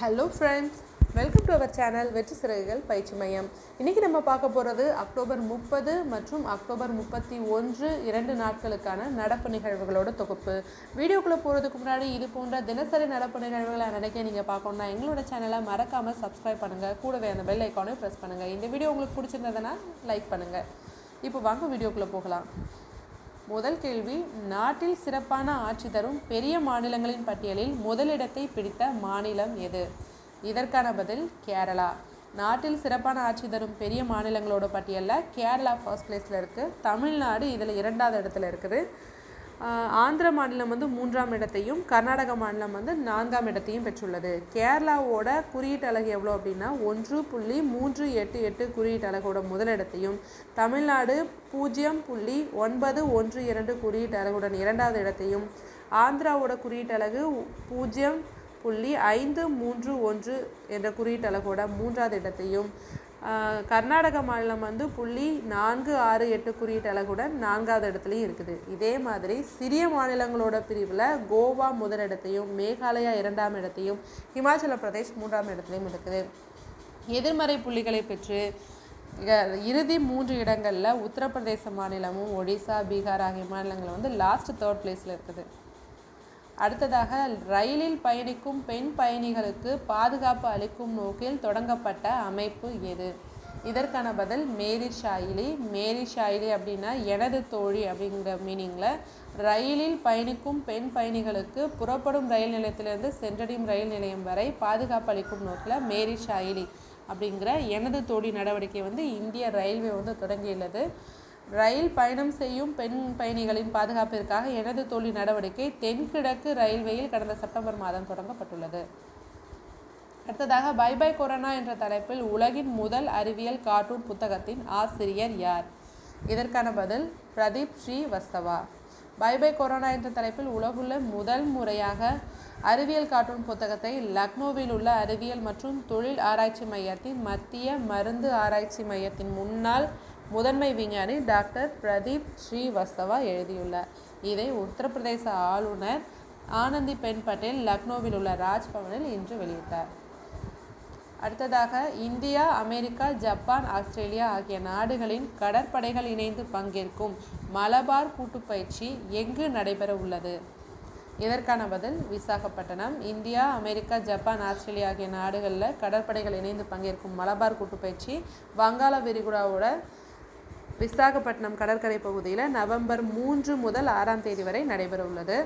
Hello friends welcome to our channel வெற்றி சிறகுகள் பயிற்சி மையம் இன்றைக்கி நம்ம பார்க்க போகிறது அக்டோபர் முப்பது மற்றும் அக்டோபர் முப்பத்தி ஒன்று இரண்டு நாட்களுக்கான நடப்பு நிகழ்வுகளோட தொகுப்பு. வீடியோக்குள்ளே போகிறதுக்கு முன்னாடி இது போன்ற தினசரி நடப்பு நிகழ்வுகளை நினைக்க நீங்கள் பார்க்கணுன்னா எங்களோட சேனலை மறக்காமல் சப்ஸ்கிரைப் பண்ணுங்கள் கூடவே அந்த பெல் ஐக்கானே ப்ரெஸ் பண்ணுங்கள் இந்த வீடியோ உங்களுக்கு பிடிச்சிருந்ததுன்னா லைக் பண்ணுங்கள் இப்போ வாங்க வீடியோக்குள்ளே போகலாம். முதல் கேள்வி நாட்டில் சிறப்பான ஆட்சி தரும் பெரிய மாநிலங்களின் பட்டியலில் முதலிடத்தை பிடித்த மாநிலம் எது? இதற்கான பதில் கேரளா. நாட்டில் சிறப்பான ஆட்சி தரும் பெரிய மாநிலங்களோட பட்டியலில் கேரளா ஃபர்ஸ்ட் பிளேஸில் இருக்குது தமிழ்நாடு இதில் இரண்டாவது இடத்துல இருக்குது. ஆந்திர மாநிலம் வந்து மூன்றாம் இடத்தையும் கர்நாடக மாநிலம் வந்து நான்காம் இடத்தையும் பெற்றுள்ளது. கேரளாவோட குறியீட்டு அழகு எவ்வளோ அப்படின்னா ஒன்று புள்ளி மூன்று எட்டு எட்டு குறியீட்டு அழகோட முதலிடத்தையும் தமிழ்நாடு பூஜ்ஜியம் புள்ளி ஒன்பது ஒன்று இரண்டு குறியீட்டு அலகுடன் இரண்டாவது இடத்தையும் ஆந்திராவோட குறியீட்டு அழகு பூஜ்ஜியம் புள்ளி ஐந்து மூன்று ஒன்று என்ற குறியீட்டு அழகோட மூன்றாவது இடத்தையும் கர்நாடக மாநிலம் வந்து புள்ளி நான்கு ஆறு எட்டு குறியீட்டு அழகுடன் நான்காவது இடத்துலையும் இருக்குது. இதே மாதிரி சிறிய மாநிலங்களோட பிரிவில் கோவா முதலிடத்தையும் மேகாலயா இரண்டாம் இடத்தையும் இமாச்சல பிரதேஷ் மூன்றாம் இடத்துலையும் இருக்குது. எதிர்மறை புள்ளிகளை பெற்று இறுதி மூன்று இடங்களில் உத்தரப்பிரதேச மாநிலமும் ஒடிசா பீகார் ஆகிய மாநிலங்கள் வந்து லாஸ்ட் தேர்ட் பிளேஸில் இருக்குது. அடுத்ததாக ரயிலில் பயணிக்கும் பெண் பயணிகளுக்கு பாதுகாப்பு அளிக்கும் நோக்கில் தொடங்கப்பட்ட அமைப்பு எது? இதற்கான பதில் மேரி ஷாயிலி. மேரி ஷாயிலி அப்படின்னா எனது தோழி அப்படிங்கிற மீனிங்கில் ரயிலில் பயணிக்கும் பெண் பயணிகளுக்கு புறப்படும் ரயில் நிலையத்திலிருந்து சென்றடையும் ரயில் நிலையம் வரை பாதுகாப்பு அளிக்கும் நோக்கில் மேரி ஷாயிலி அப்படிங்கிற எனது தோழி நடவடிக்கை வந்து இந்திய ரயில்வே வந்து தொடங்கியுள்ளது. ரயில் பயணம் செய்யும் பெண் பயணிகளின் பாதுகாப்பிற்காக எனது தோழி நடவடிக்கை தென்கிழக்கு ரயில்வேயில் கடந்த செப்டம்பர் மாதம் தொடங்கப்பட்டுள்ளது. அடுத்ததாக பை பை கொரோனா என்ற தலைப்பில் உலகின் முதல் அறிவியல் கார்ட்டூன் புத்தகத்தின் ஆசிரியர் யார்? இதற்கான பதில் Pradeep Srivastava bye bye corona என்ற தலைப்பில் உலகுள்ள முதல் முறையாக அறிவியல் கார்ட்டூன் புத்தகத்தை லக்னோவில் உள்ள அறிவியல் மற்றும் தொழில் ஆராய்ச்சி மையத்தின் மத்திய மருந்து ஆராய்ச்சி மையத்தின் முன்னாள் முதன்மை விஞ்ஞானி டாக்டர் பிரதீப் ஸ்ரீவஸ்தவா எழுதியுள்ளார். இதை உத்தரப்பிரதேச ஆளுநர் ஆனந்திபென் பட்டேல் லக்னோவில் உள்ள ராஜ்பவனில் இன்று வெளியிட்டார். அடுத்ததாக இந்தியா அமெரிக்கா ஜப்பான் ஆஸ்திரேலியா ஆகிய நாடுகளின் கடற்படைகள் இணைந்து பங்கேற்கும் மலபார் கூட்டுப்பயிற்சி எங்கு நடைபெற உள்ளது? இதற்கான பதில் Visakhapatnam India America Japan Australia ஆகிய நாடுகளில் கடற்படைகள் இணைந்து பங்கேற்கும் மலபார் கூட்டுப்பயிற்சி வங்காள விரிகுடாவோட விசாகப்பட்டினம் கடற்கரை பகுதியில் நவம்பர் மூன்று முதல் ஆறாம் தேதி வரை நடைபெற உள்ளது.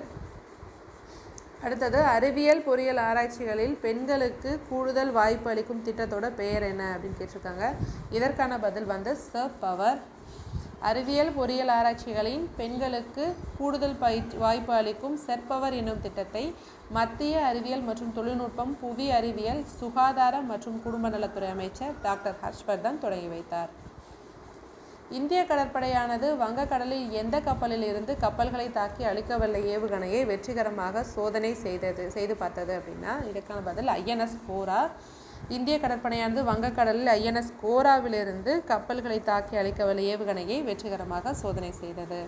அடுத்தது அறிவியல் பொறியியல் ஆராய்ச்சிகளில் பெண்களுக்கு கூடுதல் வாய்ப்பு அளிக்கும் திட்டத்தோட பெயர் என்ன அப்படின்னு கேட்டிருக்காங்க. இதற்கான பதில் வந்து ச பவர் அறிவியல் பொறியியல் ஆராய்ச்சிகளின் பெண்களுக்கு கூடுதல் பயிற்சி வாய்ப்பு அளிக்கும் செற்பவர் என்னும் திட்டத்தை மத்திய அறிவியல் மற்றும் தொழில்நுட்பம் புவி அறிவியல் சுகாதார மற்றும் குடும்ப நலத்துறை அமைச்சர் டாக்டர் ஹர்ஷ்வர்தன் தொடங்கி வைத்தார். இந்திய கடற்படையானது வங்கக்கடலில் எந்த கப்பலில் இருந்து கப்பல்களை தாக்கி அழிக்கவல்ல? ஏவுகணையை வெற்றிகரமாக சோதனை செய்தது செய்து பார்த்தது அப்படின்னா இதுக்கான பதில் ஐஎன்எஸ் கோரா. இந்திய கடற்படையானது வங்கக்கடலில் ஐஎன்எஸ் கோராவிலிருந்து கப்பல்களை தாக்கி அழிக்கவல்ல ஏவுகணையை வெற்றிகரமாக சோதனை செய்தது.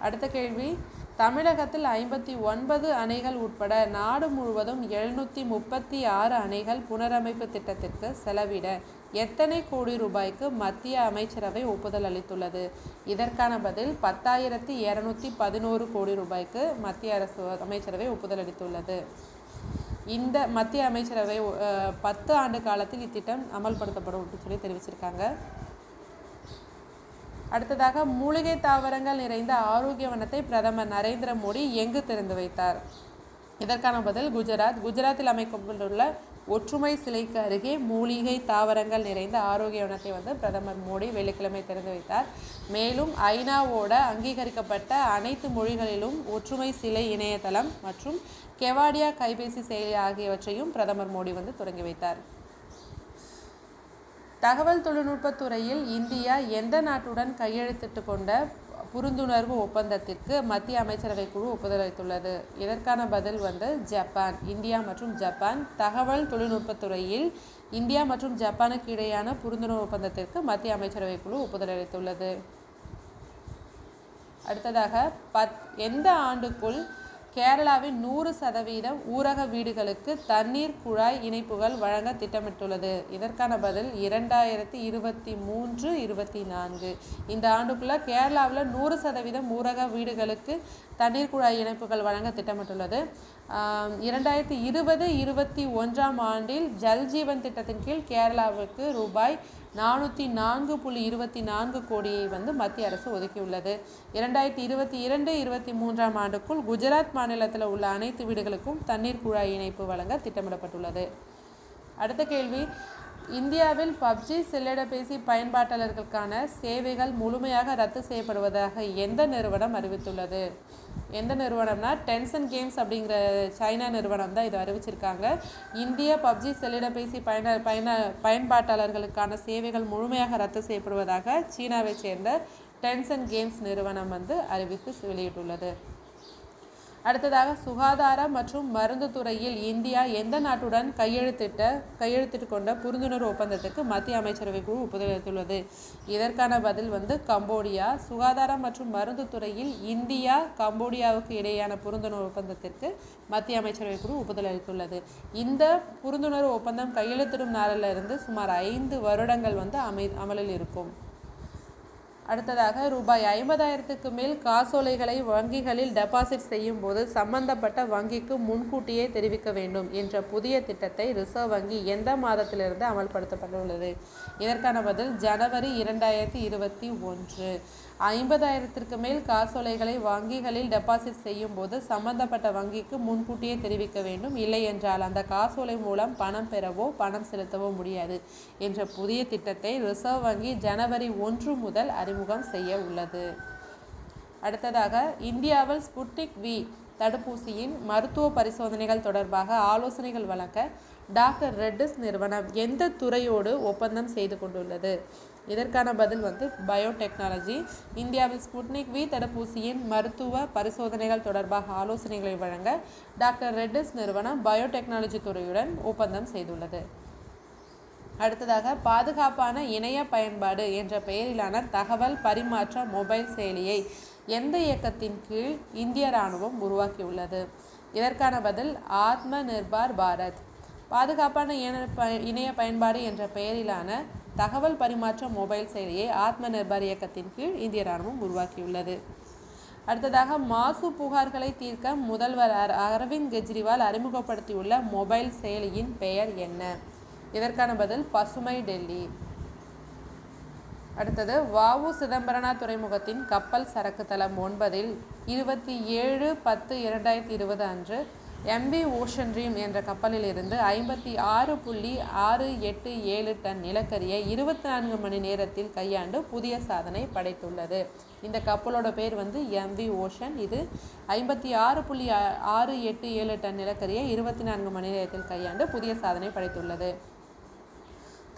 அடுத்த கேள்வி. தமிழகத்தில் ஐம்பத்தி ஒன்பது அணைகள் உட்பட நாடு முழுவதும் எழுநூற்றி முப்பத்தி ஆறு அணைகள் புனரமைப்பு திட்டத்திற்கு செலவிட எத்தனை கோடி ரூபாய்க்கு மத்திய அமைச்சரவை ஒப்புதல் அளித்துள்ளது? இதற்கான பதில் பத்தாயிரத்தி இரநூத்தி பதினோரு கோடி ரூபாய்க்கு மத்திய அரசு அமைச்சரவை ஒப்புதல் அளித்துள்ளது. இந்த மத்திய அமைச்சரவை பத்து ஆண்டு காலத்தில் இத்திட்டம் அமல்படுத்தப்படும் அப்படின்னு சொல்லி தெரிவிச்சிருக்காங்க. அடுத்ததாக மூலிகை தாவரங்கள் நிறைந்த ஆரோக்கிய வனத்தை பிரதமர் நரேந்திர மோடி எங்கு திறந்து வைத்தார்? இதற்கான பதில் குஜராத். குஜராத்தில் அமைக்கப்பட்டுள்ள ஒற்றுமை சிலைக்கு அருகே மூலிகை தாவரங்கள் நிறைந்த ஆரோக்கிய வனத்தை வந்து பிரதமர் மோடி வெள்ளிக்கிழமை திறந்து வைத்தார். மேலும் ஐநாவோட அங்கீகரிக்கப்பட்ட அனைத்து மொழிகளிலும் ஒற்றுமை சிலை இணையதளம் மற்றும் கெவாடியா கைபேசி செயலி ஆகியவற்றையும் பிரதமர் மோடி வந்து தொடங்கி வைத்தார். தகவல் தொழில்நுட்பத் துறையில் இந்தியா எந்த நாட்டுடன் கையெழுத்திட்டு கொண்ட புரிந்துணர்வு ஒப்பந்தத்திற்கு மத்திய அமைச்சரவை குழு ஒப்புதல் அளித்துள்ளது இதற்கான பதில் வந்து ஜப்பான். இந்தியா மற்றும் ஜப்பான் தகவல் தொழில்நுட்பத்துறையில் இந்தியா மற்றும் ஜப்பானுக்கு இடையான புரிந்துணர்வு ஒப்பந்தத்திற்கு மத்திய அமைச்சரவை குழு ஒப்புதல் அளித்துள்ளது அடுத்ததாக பத் எந்த ஆண்டுக்குள் கேரளாவின் நூறு சதவீதம் ஊரக வீடுகளுக்கு தண்ணீர் குழாய் இணைப்புகள் வழங்க திட்டமிட்டுள்ளது. இதற்கான பதில் இரண்டாயிரத்தி இருபத்தி மூன்று இருபத்தி நான்கு. இந்த ஆண்டுக்குள்ள கேரளாவில் நூறு சதவீதம் ஊரக வீடுகளுக்கு தண்ணீர் குழாய் இணைப்புகள் வழங்க திட்டமிட்டுள்ளது. இரண்டாயிரத்தி இருபது இருபத்தி ஒன்றாம் ஆண்டில் ஜல் ஜீவன் திட்டத்தின் கீழ் கேரளாவுக்கு ரூபாய் நானூற்றி நான்கு புள்ளி இருபத்தி நான்கு கோடியை வந்து மத்திய அரசு ஒதுக்கியுள்ளது. இரண்டாயிரத்தி இருபத்தி இரண்டு இருபத்தி மூன்றாம் ஆண்டுக்குள் குஜராத் மாநிலத்தில் உள்ள அனைத்து வீடுகளுக்கும் தண்ணீர் குழாய் இணைப்பு வழங்க திட்டமிடப்பட்டுள்ளது. அடுத்த கேள்வி. இந்தியாவில் பப்ஜி செல்லிடப்பேசி பயன்பாட்டாளர்களுக்கான சேவைகள் முழுமையாக ரத்து செய்யப்படுவதாக எந்த நிறுவனம் அறிவித்துள்ளது? எந்த நிறுவனம்னா டென்சன் கேம்ஸ் அப்படிங்கிற சைனா நிறுவனம் தான் இதை அறிவிச்சிருக்காங்க. இந்திய பப்ஜி செல்லிடப்பேசி பயன பயன பயன்பாட்டாளர்களுக்கான சேவைகள் முழுமையாக ரத்து செய்யப்படுவதாக சீனாவைச் சேர்ந்த டென்சன் கேம்ஸ் நிறுவனம் வந்து அறிவித்து வெளியிட்டுள்ளது. அடுத்ததாக சுகாதார மற்றும் மருந்து துறையில் இந்தியா எந்த நாட்டுடன் கையெழுத்திட்ட கையெழுத்திட்டு கொண்ட புரிந்துணர்வு ஒப்பந்தத்துக்கு மத்திய அமைச்சரவை குழு ஒப்புதல் அளித்துள்ளது இதற்கான பதில் வந்து கம்போடியா. சுகாதாரம் மற்றும் மருந்து துறையில் இந்தியா கம்போடியாவுக்கு இடையேயான புரிந்துணர்வு ஒப்பந்தத்திற்கு மத்திய அமைச்சரவை குழு ஒப்புதல் அளித்துள்ளது இந்த புரிந்துணர்வு ஒப்பந்தம் கையெழுத்திடும் நாளிலிருந்து சுமார் ஐந்து வருடங்கள் வந்து அமை அமலில் இருக்கும். அடுத்ததாக ரூபாய் ஐம்பதாயிரத்துக்கு மேல் காசோலைகளை வங்கிகளில் டெபாசிட் செய்யும் போது சம்பந்தப்பட்ட வங்கிக்கு முன்கூட்டியே தெரிவிக்க வேண்டும் என்ற புதிய திட்டத்தை ரிசர்வ் வங்கி எந்த மாதத்திலிருந்து அமல்படுத்தப்பட்டுள்ளது? இதற்கான பதில் ஜனவரி இரண்டாயிரத்தி இருபத்தி ஒன்று. ஐம்பதாயிரத்திற்கு மேல் காசோலைகளை வங்கிகளில் டெபாசிட் செய்யும் போது சம்பந்தப்பட்ட வங்கிக்கு முன்கூட்டியே தெரிவிக்க வேண்டும். இல்லை என்றால் அந்த காசோலை மூலம் பணம் பெறவோ பணம் செலுத்தவோ முடியாது என்ற புதிய திட்டத்தை ரிசர்வ் வங்கி ஜனவரி ஒன்று முதல் அறிமுகம் செய்ய உள்ளது. அடுத்ததாக இந்தியாவில் ஸ்புட்னிக் வி தடுப்பூசியின் மருத்துவ பரிசோதனைகள் தொடர்பாக ஆலோசனைகள் வழங்க டாக்டர் ரெட்டிஸ் நிறுவனம் எந்த துறையோடு ஒப்பந்தம் செய்து கொண்டுள்ளது? இதற்கான பதில் வந்து பயோடெக்னாலஜி. இந்தியாவில் ஸ்புட்னிக் வி தடுப்பூசியின் மருத்துவ பரிசோதனைகள் தொடர்பாக ஆலோசனைகளை வழங்க டாக்டர் ரெட்டிஸ் நிறுவனம் பயோடெக்னாலஜி துறையுடன் ஒப்பந்தம் செய்துள்ளது. அடுத்ததாக பாதுகாப்பான இணைய பயன்பாடு என்ற பெயரிலான தகவல் பரிமாற்ற மொபைல் செயலியை எந்த இயக்கத்தின் கீழ் இந்திய ராணுவம் உருவாக்கியுள்ளது? இதற்கான பதில் ஆத்ம நிர்பார் பாரத். பாதுகாப்பான இணைய இணைய பயன்பாடு என்ற பெயரிலான தகவல் பரிமாற்ற மொபைல் செயலியை ஆத்ம நிர்பர் இயக்கத்தின் கீழ் இந்திய ராணுவம் உருவாக்கியுள்ளது. அடுத்ததாக மாசு புகார்களை தீர்க்க முதல்வர் அரவிந்த் கெஜ்ரிவால் அறிமுகப்படுத்தியுள்ள மொபைல் செயலியின் பெயர் என்ன? இதற்கான பதில் பசுமை டெல்லி. அடுத்தது வாவு சிதம்பரனார் துறைமுகத்தின் கப்பல் சரக்கு தளம் ஒன்பதில் இருபத்தி ஏழு பத்து இரண்டாயிரத்தி இருபது அன்று எம்வி ஓஷன் ட்ரீம் என்ற கப்பலில் இருந்து ஐம்பத்தி ஆறு புள்ளி ஆறு எட்டு ஏழு டன் நிலக்கரியை இருபத்தி நான்கு மணி நேரத்தில் கையாண்டு புதிய சாதனை படைத்துள்ளது. இந்த கப்பலோட பேர் வந்து எம்வி ஓஷன் இது ஐம்பத்தி ஆறு புள்ளி ஆறு எட்டு ஏழு டன் நிலக்கரியை இருபத்தி நான்கு மணி நேரத்தில் கையாண்டு புதிய சாதனை படைத்துள்ளது.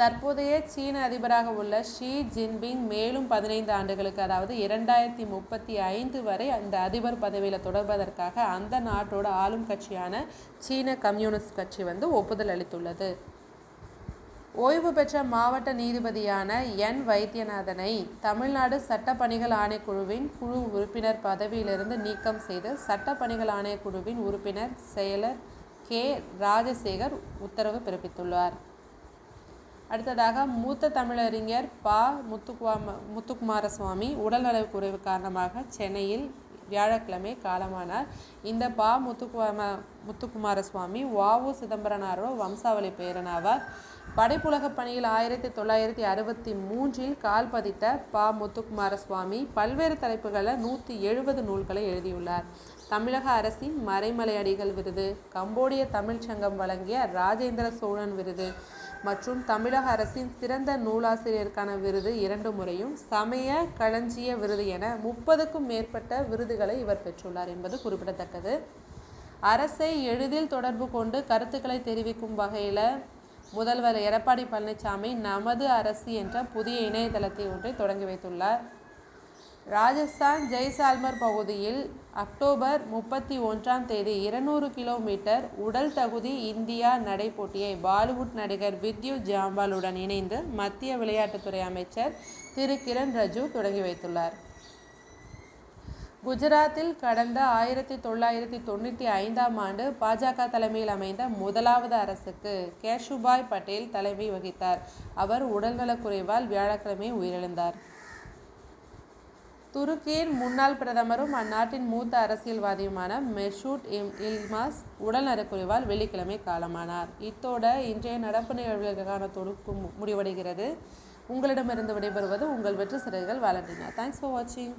தற்போதைய சீன அதிபராக உள்ள ஷி ஜின்பிங் மேலும் பதினைந்து ஆண்டுகளுக்கு அதாவது இரண்டாயிரத்தி முப்பத்தி ஐந்து வரை அந்த அதிபர் பதவியில் தொடர்வதற்காக அந்த நாட்டோட ஆளும் கட்சியான சீன கம்யூனிஸ்ட் கட்சி வந்து ஒப்புதல் அளித்துள்ளது. ஓய்வு பெற்ற மாவட்ட நீதிபதியான என் வைத்தியநாதனை தமிழ்நாடு சட்டப்பணிகள் ஆணைக்குழுவின் குழு உறுப்பினர் பதவியிலிருந்து நீக்கம் செய்து சட்டப்பணிகள் ஆணையக்குழுவின் உறுப்பினர் செயலர் கே. ராஜசேகர் உத்தரவு பிறப்பித்துள்ளார். அடுத்ததாக மூத்த தமிழறிஞர் ப. முத்துக்குமார முத்துக்குமார சுவாமி உடல்நலக் குறைவு காரணமாக சென்னையில் வியாழக்கிழமை காலமானார். இந்த பா. முத்துக்குவாம முத்துக்குமார சுவாமி வாவு சிதம்பரனாரோ வம்சாவளி பேரனாவார். படைப்புலகப் பணியில் ஆயிரத்தி தொள்ளாயிரத்தி அறுபத்தி மூன்றில் கால் பதித்த பா. முத்துக்குமார சுவாமி பல்வேறு தலைப்புகளில் நூற்றி எழுபது நூல்களை எழுதியுள்ளார். தமிழக அரசின் மறைமலை அடிகள் விருது கம்போடிய தமிழ்ச்சங்கம் வழங்கிய ராஜேந்திர சோழன் விருது மற்றும் தமிழக அரசின் சிறந்த நூலாசிரியருக்கான விருது இரண்டு முறையும் சமய களஞ்சிய விருது என முப்பதுக்கும் மேற்பட்ட விருதுகளை இவர் பெற்றுள்ளார் என்பது குறிப்பிடத்தக்கது. அரசை எளிதில் தொடர்பு கொண்டு கருத்துக்களை தெரிவிக்கும் வகையில் முதல்வர் எடப்பாடி பழனிசாமி நமது அரசு என்ற புதிய இணையதளத்தை ஒன்றை தொடங்கி வைத்துள்ளார். ராஜஸ்தான் ஜெய்சால்மர் பகுதியில் அக்டோபர் முப்பத்தி ஒன்றாம் தேதி இருநூறு கிலோமீட்டர் உடல் தகுதி இந்தியா நடை போட்டியை பாலிவுட் நடிகர் வித்யுத் ஜாம்வாலுடன் இணைந்து மத்திய விளையாட்டுத்துறை அமைச்சர் திரு கிரண் ரஜு தொடங்கி வைத்துள்ளார். குஜராத்தில் கடந்த ஆயிரத்தி தொள்ளாயிரத்தி தொண்ணூற்றி ஐந்தாம் ஆண்டு பாஜக தலைமையில் அமைந்த முதலாவது அரசுக்கு கேஷுபாய் பட்டேல் தலைமை வகித்தார். அவர் உடல்நலக்குறைவால் வியாழக்கிழமை உயிரிழந்தார். துருக்கியின் முன்னாள் பிரதமரும் அந்நாட்டின் மூத்த அரசியல்வாதியுமான மெஷூட் இம் இல்மாஸ் உடல் நலக்குறைவால் வெள்ளிக்கிழமை காலமானார். இத்தோட இன்றைய நடப்பு நிகழ்வுகளுக்கான தொடுக்கும் மு- முடிவடைகிறது. உங்களிடமிருந்து விடைபெறுவது உங்கள் வெற்றி சிறைகள் வாலண்டினா. தேங்க்ஸ் ஃபார் வாட்சிங்